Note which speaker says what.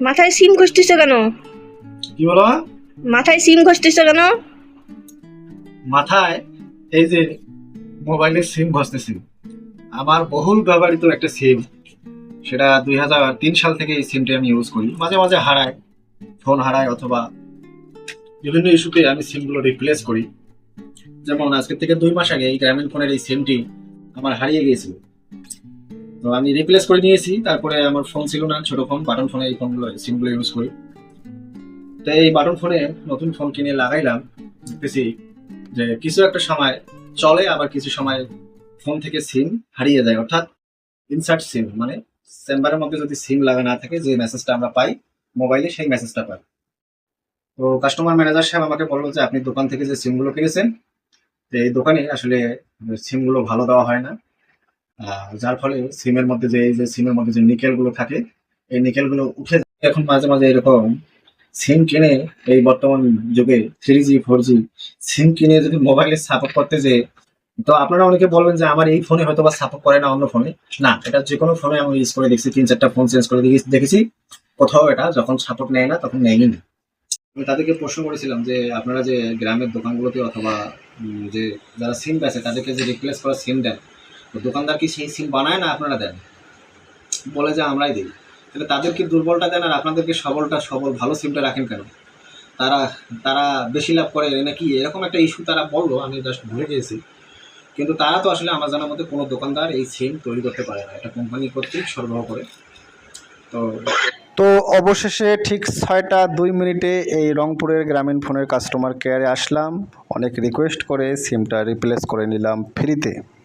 Speaker 1: মাথায় সিম ঘষতেছ কেন?
Speaker 2: কি বলো?
Speaker 1: মাথায় সিম ঘষতেছ কেন?
Speaker 2: মাথায় এই যে মোবাইলের সিম ঘষতেছি আমার বহুল ব্যবহৃত একটা সিম সেটা দুই হাজার তিন সাল থেকে এই সিমটি আমি ইউজ করি। মাঝে মাঝে হারায় ফোন হারায় অথবা বিভিন্ন ইস্যুতে আমি সিমগুলো রিপ্লেস করি। যেমন আজকের থেকে দুই মাস আগে এই গ্রামীণ ফোনের এই সিমটি আমার হারিয়ে গিয়েছিল। তো আমি রিপ্লেস করে নিয়েছি, তারপরে আমার ফোন ছিল না, ছোট ফোন বাটন ফোনে এই ফোনগুলো সিমগুলো ইউজ করি। তো এই বাটন ফোনে নতুন ফোন কিনে লাগাইলাম, দেখতেছি যে কিছু একটা সময় চলে, আবার কিছু সময় ফোন থেকে সিম হারিয়ে যায়, অর্থাৎ ইনসার্ট সিম মানে চেম্বারের মধ্যে যদি সিম লাগা না থাকে, যে মেসেজটা আমরা পাই মোবাইলে সেই মেসেজটা পাই। তো কাস্টমার ম্যানেজার সাহেব আমাকে বলল যে, আপনি দোকান থেকে যে সিমগুলো কিনেছেন, তো এই দোকানে আসলে সিমগুলো ভালো দেওয়া হয় না। যার ফলে সিমের মধ্যে যে এই যে সিমের মধ্যে যে নিকেলগুলো থাকে, এই নিকেলগুলো উঠে এখন মাঝে মাঝে এরকম সিম কিনে এই বর্তমান যুগে থ্রি জি ফোর জি সিম কিনে যদি মোবাইলে সাপোর্ট করতে যে তো আপনারা অনেকে বলবেন যে আমার এই ফোনে হয়তো বা সাপোর্ট করে না অন্য ফোনে না, এটা যে কোনো ফোনে আমি ইউজ করে দেখছি, তিন চারটা ফোন চেঞ্জ করে দেখেছি- কোথাও এটা যখন সাপোর্ট নেয় না, তখন নেয়নি না। আমি তাদেরকে প্রশ্ন করেছিলাম যে, আপনারা যে গ্রামের দোকানগুলোতে অথবা যে যারা সিম বেচে, তাদেরকে যে রিপ্লেস করা সিম দেন তো দোকানদার কি সেই সিম বানায় না আপনারা দেন? বলে যে আমরাই দিই। তাহলে তাদেরকে দুর্বলটা দেন আর আপনাদেরকে সবলটা, সবল, ভালো সিমটা রাখেন কেন? তারা তারা বেশি লাভ করে নাকি? এরকম একটা ইস্যু তারা বলল, আমি জাস্ট ভুলে গিয়েছি। কিন্তু তারা তো আসলে আমার জানার মধ্যে কোনো দোকানদার এই সিম তৈরি করতে পারে না। একটা কোম্পানি কর্তৃক সরবরাহ করে। তো
Speaker 3: তো অবশেষে ঠিক ছয়টা দুই মিনিটে এই রংপুরের গ্রামীণ ফোনের কাস্টমার কেয়ারে আসলাম। অনেক রিকোয়েস্ট করে সিমটা রিপ্লেস করে নিলাম ফ্রিতে